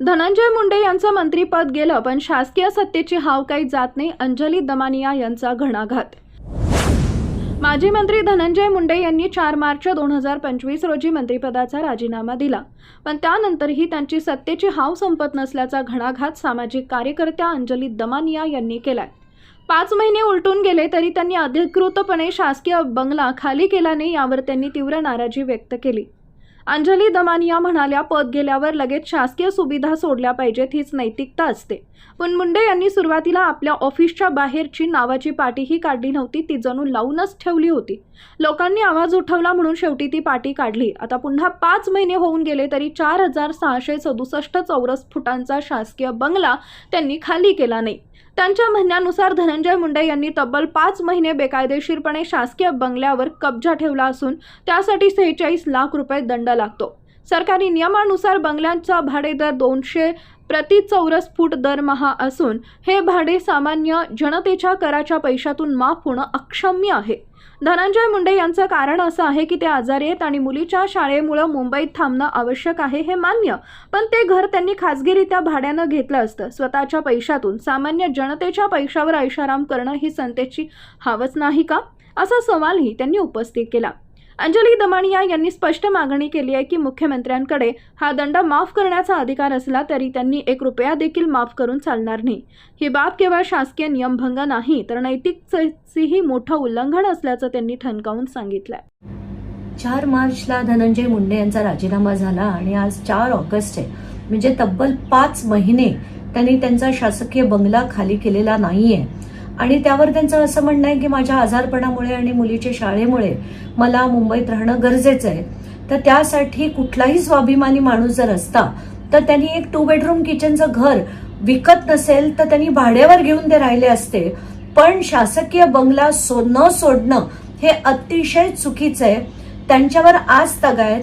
धनंजय मुंडे यांचं मंत्रीपद गेलं पण शासकीय सत्तेची हाव काही जात नाही अंजली दमानिया यांचा घणाघात. माजी मंत्री धनंजय मुंडे यांनी चार मार्च दोन हजार पंचवीस रोजी मंत्रिपदाचा राजीनामा दिला. पण त्यानंतरही त्यांची सत्तेची हाव संपत नसल्याचा घणाघात सामाजिक कार्यकर्त्या अंजली दमानिया यांनी केलाय. पाच महिने उलटून गेले तरी त्यांनी अधिकृतपणे शासकीय बंगला खाली केला नाही यावर त्यांनी तीव्र नाराजी व्यक्त केली. अंजली दमानिया म्हणाल्या पद गेल्यावर लगेच शासकीय सुविधा सोडल्या पाहिजेत हीच नैतिकता असते. पण मुंडे यांनी सुरुवातीला आपल्या ऑफिसच्या बाहेरची नावाची पाटीही काढली नव्हती ती जणू लावूनच ठेवली होती. लोकांनी आवाज उठवला म्हणून शेवटी ती पाटी काढली. आता पुन्हा पाच महिने होऊन गेले तरी चार हजार सहाशे सदुसष्ट चौरस फुटांचा शासकीय बंगला त्यांनी खाली केला नाही. त्यांच्या म्हणण्यानुसार धनंजय मुंडे यांनी तब्बल पाच महिने बेकायदेशीरपणे शासकीय बंगल्यावर कब्जा ठेवला असून त्यासाठी सेहेचाळीस लाख रुपये दंड लागतो. सरकारी नियमानुसार बंगल्यांचा भाडे दर दोनशे प्रति चौरस फूट दरमहा असून हे भाडे सामान्य जनतेच्या कराच्या पैशातून माफ होणं अक्षम्य आहे. धनंजय मुंडे यांचं कारण असं आहे की ते आजारी आहेत आणि मुलीच्या शाळेमुळं मुंबईत थांबणं आवश्यक आहे हे मान्य. पण ते घर त्यांनी खाजगीरित्या भाड्यानं घेतलं असतं. स्वतःच्या पैशातून सामान्य जनतेच्या पैशावर ऐशाराम करणं ही संतेची हावच नाही का? असा सवालही त्यांनी उपस्थित केला. अंजली दमानिया यांनी स्पष्ट मागणी केली आहे की मुख्यमंत्र्यांकडे हा दंड माफ करण्याचा अधिकार असला तरी त्यांनी एक रुपया देखील माफ करून चालणार नाही. ही बाब केवळ शासकीय नियमभंग नाही तर नैतिकतेचेही मोठं उल्लंघन असल्याचं त्यांनी ठणकावून सांगितलंय. चार मार्चला धनंजय मुंडे यांचा राजीनामा झाला आणि आज चार ऑगस्ट आहे म्हणजे तब्बल पाच महिने त्यांनी त्यांचा शासकीय बंगला खाली केलेला नाहीये. आणि त्यावर त्यांचं असं म्हणणं आहे की माझ्या आजारपणामुळे आणि मुलीच्या शाळेमुळे मला मुंबईत राहणं गरजेचं आहे. तर त्यासाठी कुठलाही स्वाभिमानी माणूस जर असता तर त्यांनी एक टू बेडरूम किचनचं घर विकत नसेल तर त्यांनी भाड्यावर घेऊन ते राहिले असते. पण शासकीय बंगला सो न सोडणं हे अतिशय चुकीचं आहे. त्यांच्यावर आज तगायत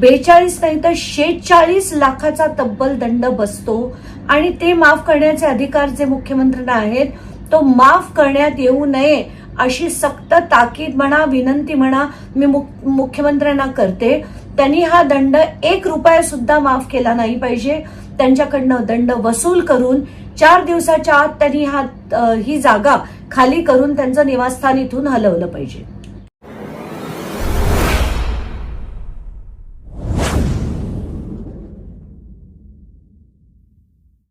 बेचाळीस नाही तर शेचाळीस लाखाचा तब्बल दंड बसतो. आणि ते माफ करण्याचे अधिकार जे मुख्यमंत्र्यांना आहेत तो माफ करण्यात येऊ नये अशी सक्त ताकीद म्हणा विनंती म्हणा मी मुख्यमंत्र्यांना करते. त्यांनी हा दंड एक रुपया सुद्धा माफ केला नाही पाहिजे. त्यांच्याकडनं दंड वसूल करून चार दिवसाच्या आत त्यांनी हा ही जागा खाली करून त्यांचं निवासस्थान इथून हलवलं पाहिजे.